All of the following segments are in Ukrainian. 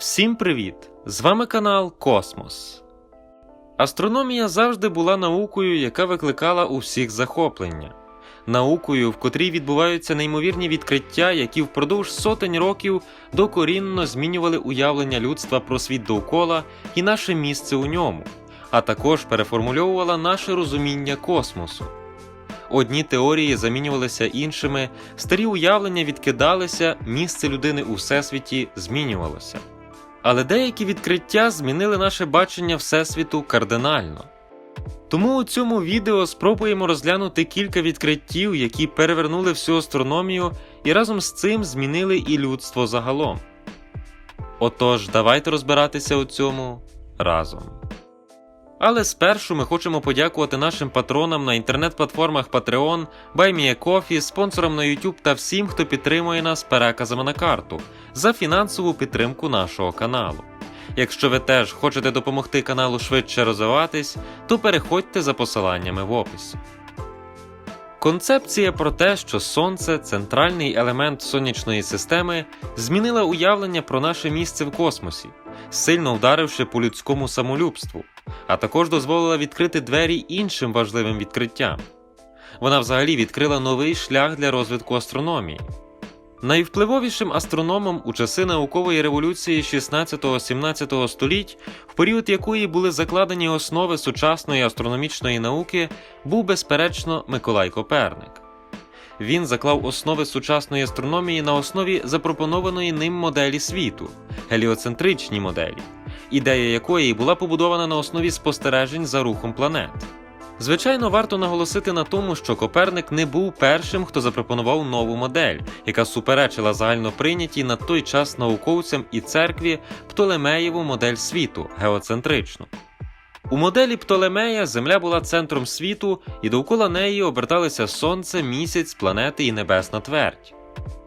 Всім привіт! З вами канал Космос. Астрономія завжди була наукою, яка викликала у всіх захоплення. Наукою, в котрій відбуваються неймовірні відкриття, які впродовж сотень років докорінно змінювали уявлення людства про світ довкола і наше місце у ньому, а також переформульовувала наше розуміння космосу. Одні теорії замінювалися іншими, старі уявлення відкидалися, місце людини у всесвіті змінювалося. Але деякі відкриття змінили наше бачення Всесвіту кардинально. Тому у цьому відео спробуємо розглянути кілька відкриттів, які перевернули всю астрономію і разом з цим змінили і людство загалом. Отож, давайте розбиратися у цьому разом. Але спершу ми хочемо подякувати нашим патронам на інтернет-платформах Patreon, BuyMeACoffee, спонсорам на YouTube та всім, хто підтримує нас переказами на карту за фінансову підтримку нашого каналу. Якщо ви теж хочете допомогти каналу швидше розвиватись, то переходьте за посиланнями в описі. Концепція про те, що Сонце центральний елемент сонячної системи, змінила уявлення про наше місце в космосі, сильно вдаривши по людському самолюбству, а також дозволила відкрити двері іншим важливим відкриттям. Вона взагалі відкрила новий шлях для розвитку астрономії. Найвпливовішим астрономом у часи наукової революції 16-17 століть, в період якої були закладені основи сучасної астрономічної науки, був безперечно Миколай Коперник. Він заклав основи сучасної астрономії на основі запропонованої ним моделі світу геліоцентричній моделі, ідея якої була побудована на основі спостережень за рухом планет. Звичайно, варто наголосити на тому, що Коперник не був першим, хто запропонував нову модель, яка суперечила загально прийнятій на той час науковцям і церкві Птолемеєву модель світу геоцентричну. У моделі Птолемея Земля була центром світу, і довкола неї оберталися Сонце, місяць, планети і небесна твердь.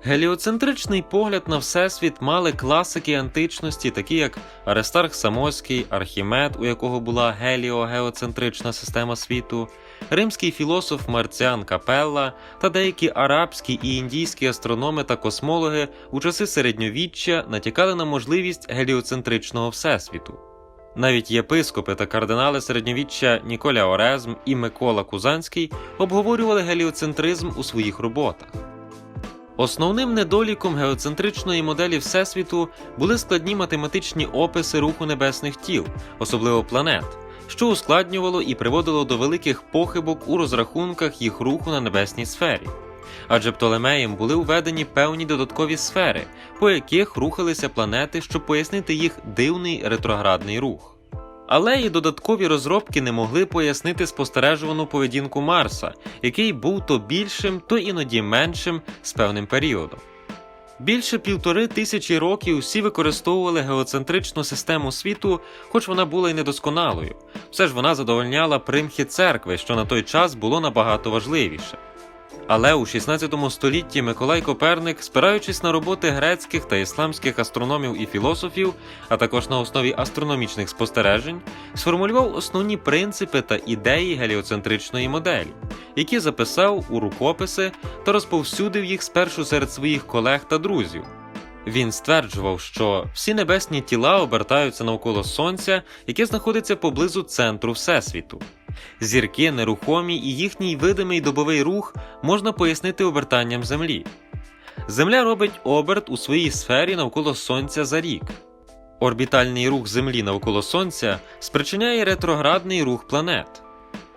Геліоцентричний погляд на Всесвіт мали класики античності, такі як Аристарх Самоський, Архімед, у якого була геліогеоцентрична система світу, римський філософ Марціан Капелла та деякі арабські і індійські астрономи та космологи у часи середньовіччя натякали на можливість геліоцентричного всесвіту. Навіть єпископи та кардинали середньовіччя Ніколя Орезм і Микола Кузанський обговорювали геліоцентризм у своїх роботах. Основним недоліком геоцентричної моделі Всесвіту були складні математичні описи руху небесних тіл, особливо планет, що ускладнювало і приводило до великих похибок у розрахунках їх руху на небесній сфері. Адже Птолемеєм були введені певні додаткові сфери, по яких рухалися планети, щоб пояснити їх дивний ретроградний рух. Але і додаткові розробки не могли пояснити спостережувану поведінку Марса, який був то більшим, то іноді меншим з певним періодом. Більше півтори тисячі років всі використовували геоцентричну систему світу, хоч вона була й недосконалою. Все ж вона задовольняла примхи церкви, що на той час було набагато важливіше. Але у 16 столітті Миколай Коперник, спираючись на роботи грецьких та ісламських астрономів і філософів, а також на основі астрономічних спостережень, сформулював основні принципи та ідеї геліоцентричної моделі, які записав у рукописи та розповсюдив їх спершу серед своїх колег та друзів. Він стверджував, що всі небесні тіла обертаються навколо Сонця, яке знаходиться поблизу центру Всесвіту. Зірки нерухомі і їхній видимий добовий рух можна пояснити обертанням Землі. Земля робить оберт у своїй сфері навколо Сонця за рік. Орбітальний рух Землі навколо Сонця спричиняє ретроградний рух планет.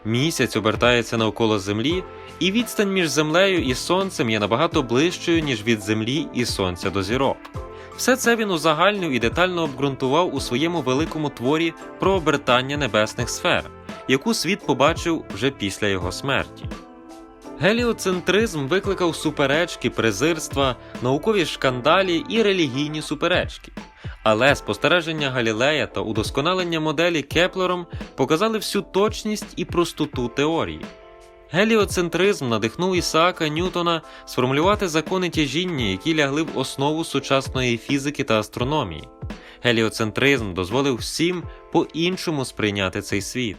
Місяць обертається навколо Землі, і відстань між Землею і Сонцем є набагато ближчою, ніж від Землі і Сонця до зірок. Все це він узагальнив і детально обґрунтував у своєму великому творі про обертання небесних сфер, яку світ побачив вже після його смерті. Геліоцентризм викликав суперечки, презирства, наукові шкандалі і релігійні суперечки. Але спостереження Галілея та удосконалення моделі Кеплером показали всю точність і простоту теорії. Геліоцентризм надихнув Ісаака Ньютона сформулювати закони тяжіння, які лягли в основу сучасної фізики та астрономії. Геліоцентризм дозволив всім по-іншому сприйняти цей світ.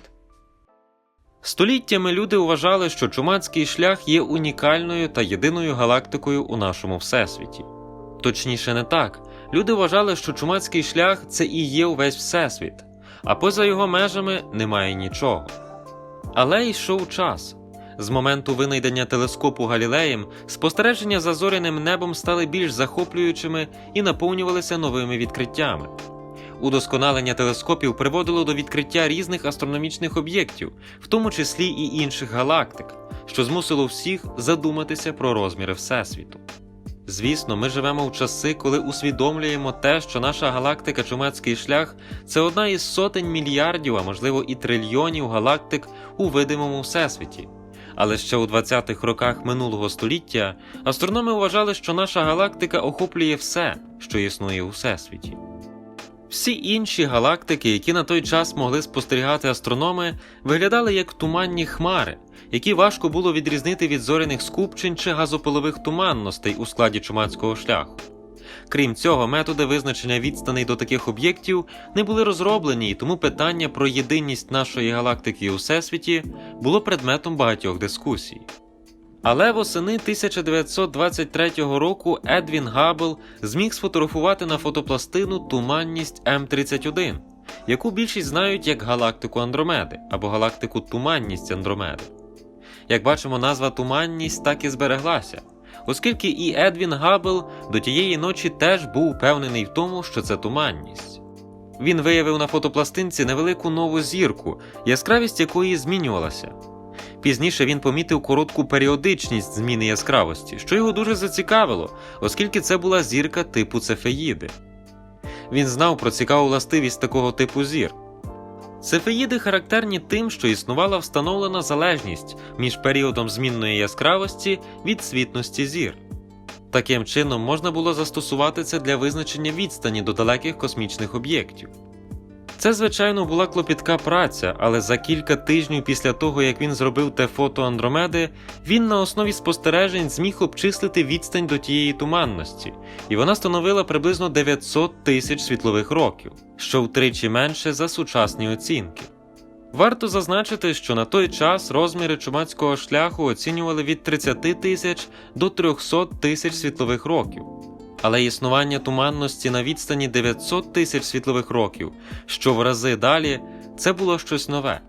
Століттями люди вважали, що чумацький шлях є унікальною та єдиною галактикою у нашому всесвіті. Точніше, не так. люди вважали, що чумацький шлях це і є увесь всесвіт, а поза його межами немає нічого. Але йшов час. З моменту винайдення телескопу Галілеєм спостереження за зоряним небом стали більш захоплюючими і наповнювалися новими відкриттями. Удосконалення телескопів приводило до відкриття різних астрономічних об'єктів, в тому числі і інших галактик, що змусило всіх задуматися про розміри Всесвіту. Звісно, ми живемо в часи, коли усвідомлюємо те, що наша галактика Чумацький шлях це одна із сотень мільярдів, а можливо і трильйонів галактик у видимому всесвіті. Але ще у 20-х роках минулого століття астрономи вважали, що наша галактика охоплює все, що існує у всесвіті. Всі інші галактики, які на той час могли спостерігати астрономи, виглядали як туманні хмари, які важко було відрізнити від зоряних скупчень чи газопилових туманностей у складі чумацького шляху. Крім цього, методи визначення відстаней до таких об'єктів не були розроблені, і тому питання про єдинність нашої галактики у всесвіті було предметом багатьох дискусій. Але восени 1923 року Едвін Габбл зміг сфотографувати на фотопластину туманність М31, яку більшість знають як галактику Андромеди або галактику Туманність Андромеди. Як бачимо, назва Туманність так і збереглася, оскільки і Едвін Габбл до тієї ночі теж був впевнений в тому, що це туманність. Він виявив на фотопластинці невелику нову зірку, яскравість якої змінювалася. Пізніше він помітив коротку періодичність зміни яскравості, що його дуже зацікавило, оскільки це була зірка типу цефеїди. Він знав про цікаву властивість такого типу зір. Цефеїди характерні тим, що існувала встановлена залежність між періодом змінної яскравості від світності зір. Таким чином можна було застосувати це для визначення відстані до далеких космічних об'єктів. Це, звичайно, була клопітка праця, але за кілька тижнів після того, як він зробив те фото Андромеди, він на основі спостережень зміг обчислити відстань до тієї туманності, і вона становила приблизно 900 тисяч світлових років, що втричі менше за сучасні оцінки. Варто зазначити, що на той час розміри чумацького шляху оцінювали від 30 тисяч до 300 тисяч світлових років. Але існування туманності на відстані 900 тисяч світлових років, що в рази далі, це було щось нове.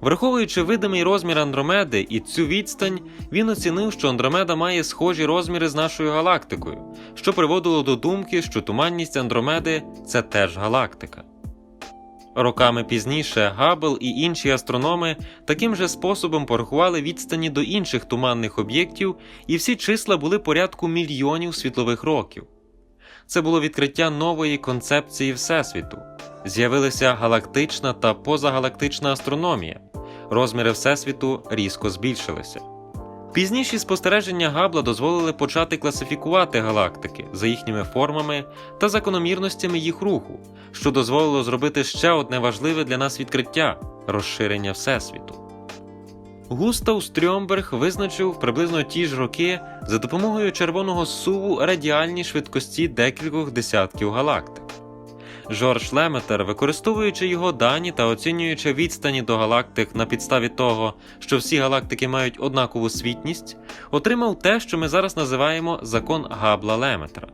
Враховуючи видимий розмір Андромеди і цю відстань, він оцінив, що Андромеда має схожі розміри з нашою галактикою, що приводило до думки, що туманність Андромеди це теж галактика. Роками пізніше Габбл і інші астрономи таким же способом порахували відстані до інших туманних об'єктів, і всі числа були порядку мільйонів світлових років. Це було відкриття нової концепції Всесвіту. З'явилася галактична та позагалактична астрономія. Розміри Всесвіту різко збільшилися. Пізніші спостереження Габла дозволили почати класифікувати галактики за їхніми формами та закономірностями їх руху, що дозволило зробити ще одне важливе для нас відкриття розширення Всесвіту. Густав Стрьомберг визначив приблизно ті ж роки за допомогою червоного суву радіальні швидкості декількох десятків галактик. Жорж Леметер, використовуючи його дані та оцінюючи відстані до галактик на підставі того, що всі галактики мають однакову світність, отримав те, що ми зараз називаємо закон Габла Леметра.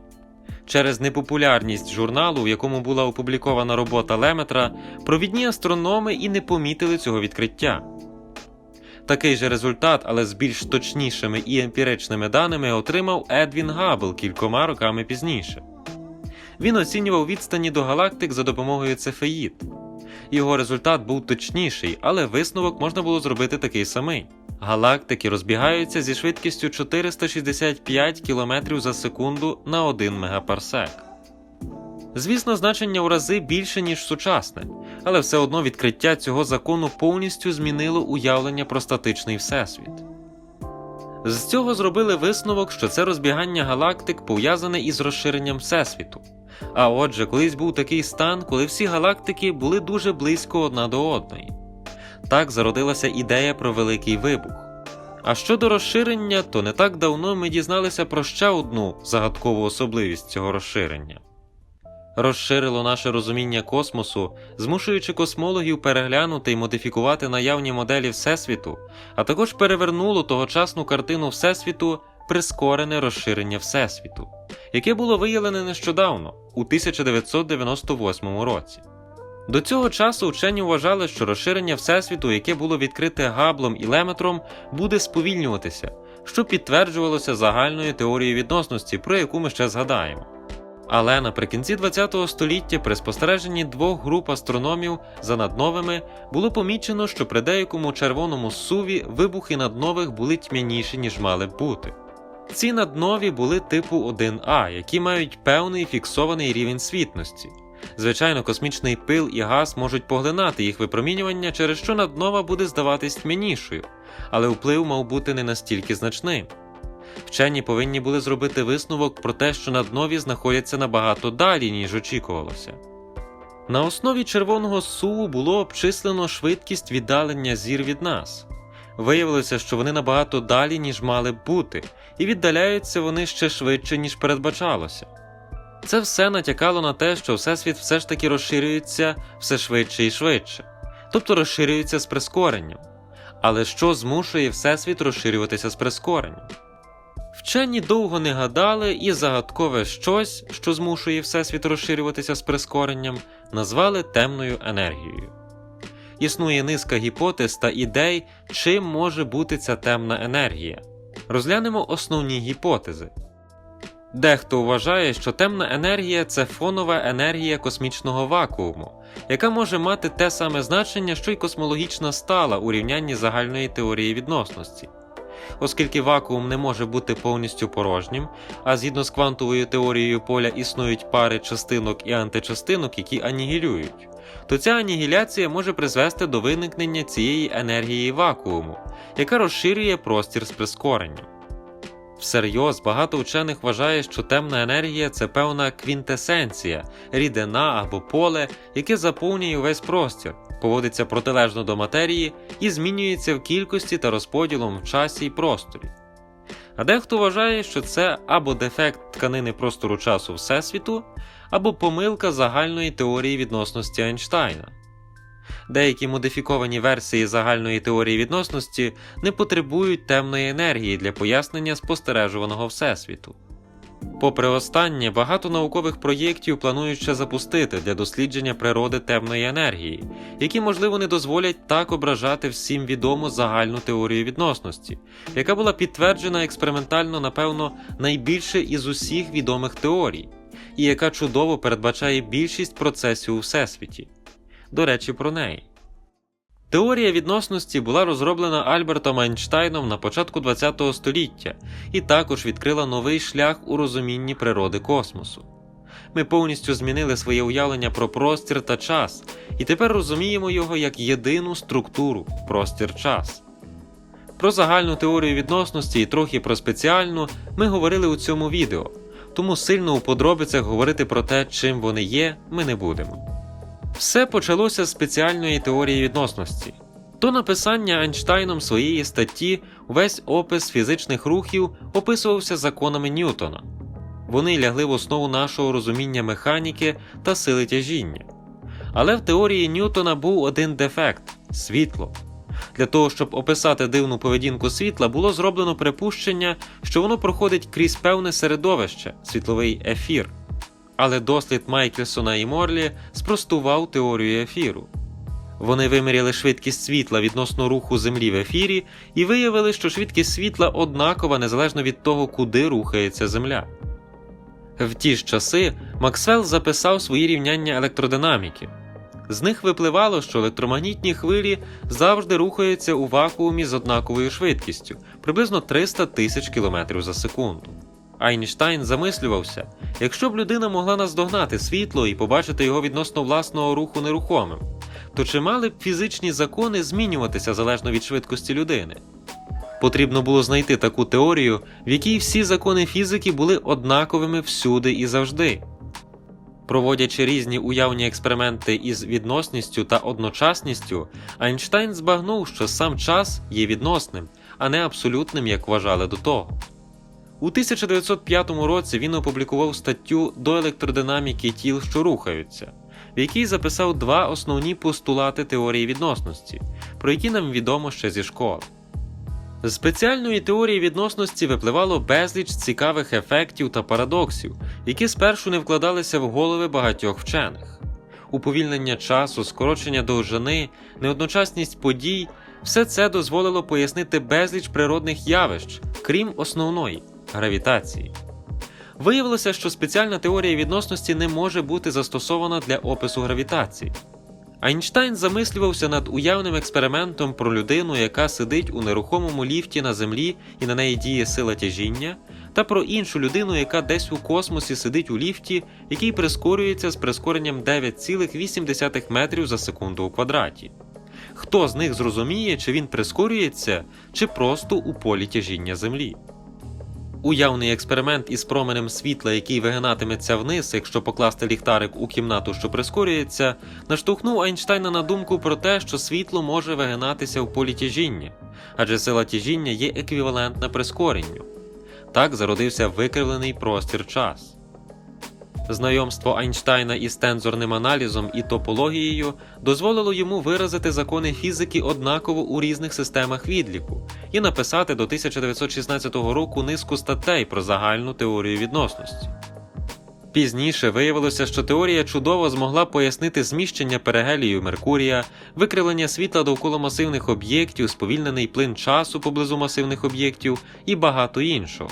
Через непопулярність журналу, в якому була опублікована робота Леметра, провідні астрономи і не помітили цього відкриття. Такий же результат, але з більш точнішими і емпіричними даними, отримав Едвін Габл кількома роками пізніше. Він оцінював відстані до галактик за допомогою цефеїд. Його результат був точніший, але висновок можна було зробити такий самий. Галактики розбігаються зі швидкістю 465 км за секунду на 1 мегапарсек. Звісно, значення у рази більше, ніж сучасне, але все одно відкриття цього закону повністю змінило уявлення про статичний всесвіт. З цього зробили висновок, що це розбігання галактик пов'язане із розширенням всесвіту. А отже, колись був такий стан, коли всі галактики були дуже близько одна до одної. Так зародилася ідея про великий вибух. А щодо розширення, то не так давно ми дізналися про ще одну загадкову особливість цього розширення. Розширило наше розуміння космосу, змушуючи космологів переглянути і модифікувати наявні моделі Всесвіту, а також перевернуло тогочасну картину Всесвіту прискорене розширення Всесвіту, яке було виявлене нещодавно, у 1998 році. До цього часу вчені вважали, що розширення Всесвіту, яке було відкрите Габлом і Леметром, буде сповільнюватися, що підтверджувалося загальною теорією відносності, про яку ми ще згадаємо. Але наприкінці ХХ століття при спостереженні двох груп астрономів за надновими було помічено, що при деякому червоному суві вибухи наднових були тьмяніші, ніж мали б бути. Ці наднові були типу 1А, які мають певний фіксований рівень світності. Звичайно, космічний пил і газ можуть поглинати їх випромінювання, через що наднова буде здаватись тьмянішою, але вплив мав бути не настільки значним. Вчені повинні були зробити висновок про те, що наднові знаходяться набагато далі, ніж очікувалося. На основі червоного суву було обчислено швидкість віддалення зір від нас. Виявилося, що вони набагато далі, ніж мали б бути, і віддаляються вони ще швидше, ніж передбачалося. Це все натякало на те, що Всесвіт все ж таки розширюється все швидше і швидше, тобто розширюється з прискоренням. Але що змушує Всесвіт розширюватися з прискоренням? Вчені довго не гадали і загадкове щось, що змушує Всесвіт розширюватися з прискоренням, назвали темною енергією. Існує низка гіпотез та ідей, чим може бути ця темна енергія. Розглянемо основні гіпотези. Дехто вважає, що темна енергія це фонова енергія космічного вакууму, яка може мати те саме значення, що й космологічна стала у рівнянні загальної теорії відносності. Оскільки вакуум не може бути повністю порожнім, а згідно з квантовою теорією поля існують пари частинок і античастинок, які анігілюють, то ця анігіляція може призвести до виникнення цієї енергії вакууму, яка розширює простір з прискоренням. Всерйоз багато вчених вважає, що темна енергія це певна квінтесенція, рідина або поле, яке заповнює весь простір, поводиться протилежно до матерії і змінюється в кількості та розподілом в часі і просторі. А дехто вважає, що це або дефект тканини простору часу Всесвіту, або помилка загальної теорії відносності Ейнштейна. Деякі модифіковані версії загальної теорії відносності не потребують темної енергії для пояснення спостережуваного Всесвіту. Попри останнє, багато наукових проєктів планують ще запустити для дослідження природи темної енергії, які, можливо, не дозволять так ображати всім відому загальну теорію відносності, яка була підтверджена експериментально, напевно, найбільше із усіх відомих теорій, і яка чудово передбачає більшість процесів у всесвіті. До речі, про неї. Теорія відносності була розроблена Альбертом Айнштайном на початку ХХ століття і також відкрила новий шлях у розумінні природи космосу. Ми повністю змінили своє уявлення про простір та час, і тепер розуміємо його як єдину структуру простір-час. Про загальну теорію відносності і трохи про спеціальну ми говорили у цьому відео, тому сильно у подробицях говорити про те, чим вони є, ми не будемо. Все почалося з спеціальної теорії відносності. До написання Ейнштейном своєї статті увесь опис фізичних рухів описувався законами Ньютона. Вони лягли в основу нашого розуміння механіки та сили тяжіння. Але в теорії Ньютона був один дефект світло. Для того, щоб описати дивну поведінку світла, було зроблено припущення, що воно проходить крізь певне середовище світловий ефір але дослід Майкельсона і Морлі спростував теорію ефіру. Вони виміряли швидкість світла відносно руху Землі в ефірі і виявили, що швидкість світла однакова незалежно від того, куди рухається Земля. В ті ж часи Максвелл записав свої рівняння електродинаміки. З них випливало, що електромагнітні хвилі завжди рухаються у вакуумі з однаковою швидкістю приблизно 300 тисяч км за секунду. Айнштайн замислювався, якщо б людина могла наздогнати світло і побачити його відносно власного руху нерухомим, то чи мали б фізичні закони змінюватися залежно від швидкості людини? Потрібно було знайти таку теорію, в якій всі закони фізики були однаковими всюди і завжди. Проводячи різні уявні експерименти із відносністю та одночасністю, Айнштайн збагнув, що сам час є відносним, а не абсолютним, як вважали до того. У 1905 році він опублікував статтю до електродинаміки тіл, що рухаються, в якій записав два основні постулати теорії відносності, про які нам відомо ще зі школи. З спеціальної теорії відносності випливало безліч цікавих ефектів та парадоксів, які спершу не вкладалися в голови багатьох вчених. Уповільнення часу, скорочення довжини, неодночасність подій все це дозволило пояснити безліч природних явищ, крім основної гравітації. Виявилося, що спеціальна теорія відносності не може бути застосована для опису гравітації. Айнштайн замислювався над уявним експериментом про людину, яка сидить у нерухомому ліфті на землі і на неї діє сила тяжіння, та про іншу людину, яка десь у космосі сидить у ліфті, який прискорюється з прискоренням 9,8 метрів за секунду у квадраті. Хто з них зрозуміє, чи він прискорюється, чи просто у полі тяжіння Землі? Уявний експеримент із променем світла, який вигинатиметься вниз, якщо покласти ліхтарик у кімнату, що прискорюється, наштовхнув Айнштайна на думку про те, що світло може вигинатися в полі тяжіння, адже сила тяжіння є еквівалентна прискоренню. Так зародився викривлений простір час. Знайомство Айнштайна із тензорним аналізом і топологією дозволило йому виразити закони фізики однаково у різних системах відліку і написати до 1916 року низку статей про загальну теорію відносності. Пізніше виявилося, що теорія чудово змогла пояснити зміщення перигелію Меркурія, викривлення світла довкола масивних об'єктів, сповільнений плин часу поблизу масивних об'єктів і багато іншого.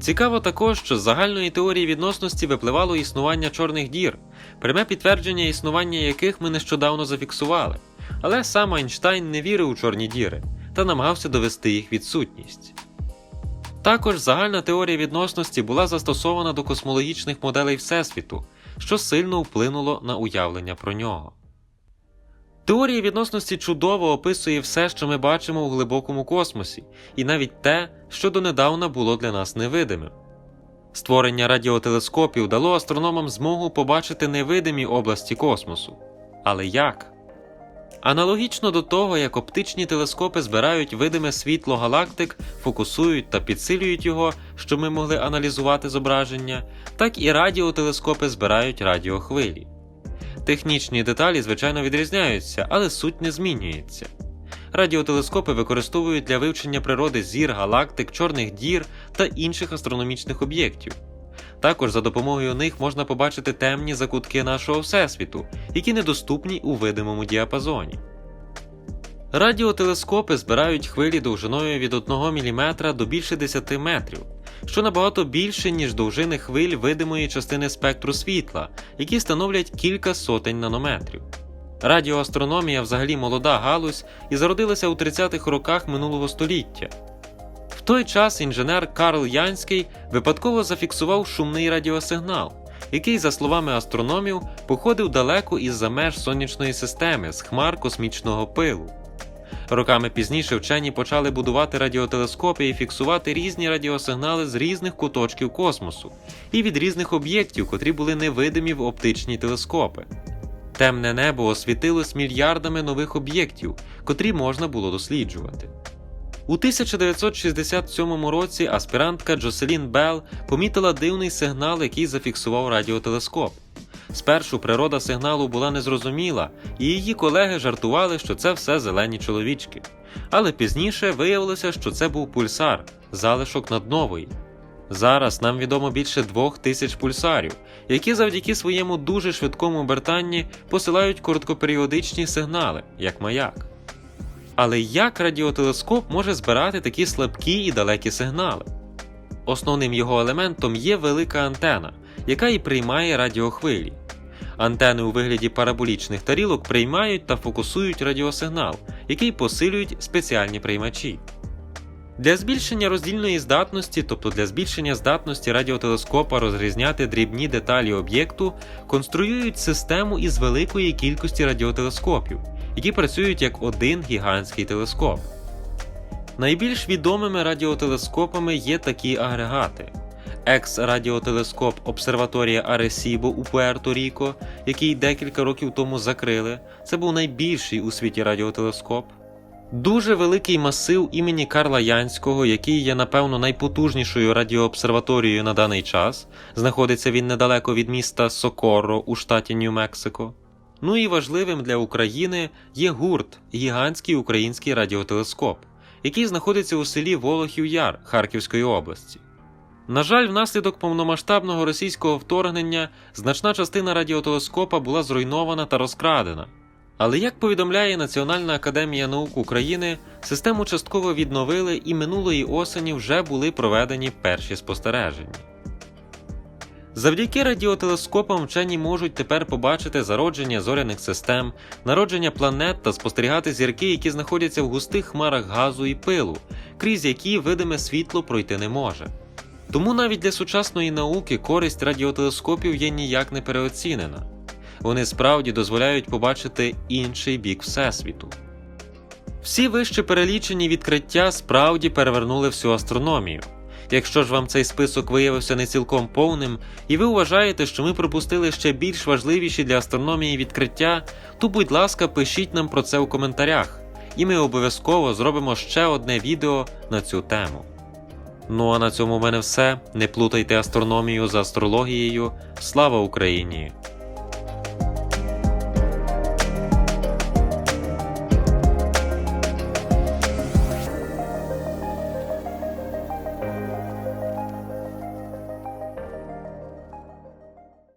Цікаво також, що з загальної теорії відносності випливало існування чорних дір, пряме підтвердження існування яких ми нещодавно зафіксували, але сам Айнштайн не вірив у чорні діри та намагався довести їх відсутність. Також загальна теорія відносності була застосована до космологічних моделей Всесвіту, що сильно вплинуло на уявлення про нього. Теорія відносності чудово описує все, що ми бачимо у глибокому космосі, і навіть те, що донедавна було для нас невидимим. Створення радіотелескопів дало астрономам змогу побачити невидимі області космосу. Але як? Аналогічно до того, як оптичні телескопи збирають видиме світло галактик, фокусують та підсилюють його, щоб ми могли аналізувати зображення, так і радіотелескопи збирають радіохвилі. Технічні деталі, звичайно, відрізняються, але суть не змінюється. Радіотелескопи використовують для вивчення природи зір, галактик, чорних дір та інших астрономічних об'єктів. Також за допомогою них можна побачити темні закутки нашого Всесвіту, які недоступні у видимому діапазоні. Радіотелескопи збирають хвилі довжиною від 1 мм до більше 10 метрів, що набагато більше, ніж довжини хвиль видимої частини спектру світла, які становлять кілька сотень нанометрів. Радіоастрономія взагалі молода галузь і зародилася у 30-х роках минулого століття. Той час інженер Карл Янський випадково зафіксував шумний радіосигнал, який, за словами астрономів, походив далеко із-за меж сонячної системи з хмар космічного пилу. Роками пізніше вчені почали будувати радіотелескопи і фіксувати різні радіосигнали з різних куточків космосу і від різних об'єктів, котрі були невидимі в оптичні телескопи. Темне небо освітилось мільярдами нових об'єктів, котрі можна було досліджувати. У 1967 році аспірантка Джоселін Белл помітила дивний сигнал, який зафіксував радіотелескоп. Спершу природа сигналу була незрозуміла, і її колеги жартували, що це все зелені чоловічки. Але пізніше виявилося, що це був пульсар, залишок наднової. Зараз нам відомо більше двох тисяч пульсарів, які завдяки своєму дуже швидкому обертанні посилають короткоперіодичні сигнали, як маяк. Але як радіотелескоп може збирати такі слабкі і далекі сигнали? Основним його елементом є велика антена, яка і приймає радіохвилі. Антени у вигляді параболічних тарілок приймають та фокусують радіосигнал, який посилюють спеціальні приймачі. Для збільшення роздільної здатності, тобто для збільшення здатності радіотелескопа розрізняти дрібні деталі об'єкту, конструюють систему із великої кількості радіотелескопів, які працюють як один гігантський телескоп. Найбільш відомими радіотелескопами є такі агрегати: екс-радіотелескоп Обсерваторія Аресібо у Пуерто-Ріко, який декілька років тому закрили. Це був найбільший у світі радіотелескоп. Дуже великий масив імені Карла Янського, який є, напевно, найпотужнішою радіообсерваторією на даний час. Знаходиться він недалеко від міста Сокоро у штаті Нью-Мексико. Ну і важливим для України є гурт гігантський український радіотелескоп, який знаходиться у селі Волохів Яр Харківської області. На жаль, внаслідок повномасштабного російського вторгнення значна частина радіотелескопа була зруйнована та розкрадена. Але як повідомляє Національна академія наук України, систему частково відновили і минулої осені вже були проведені перші спостереження. Завдяки радіотелескопам вчені можуть тепер побачити зародження зоряних систем, народження планет та спостерігати зірки, які знаходяться в густих хмарах газу і пилу, крізь які видиме світло пройти не може. Тому навіть для сучасної науки користь радіотелескопів є ніяк не переоцінена. Вони справді дозволяють побачити інший бік Всесвіту. Всі вище перелічені відкриття справді перевернули всю астрономію. Якщо ж вам цей список виявився не цілком повним, і ви вважаєте, що ми пропустили ще більш важливіші для астрономії відкриття, то будь ласка, пишіть нам про це у коментарях, і ми обов'язково зробимо ще одне відео на цю тему. Ну а на цьому в мене все. Не плутайте астрономію з астрологією. Слава Україні!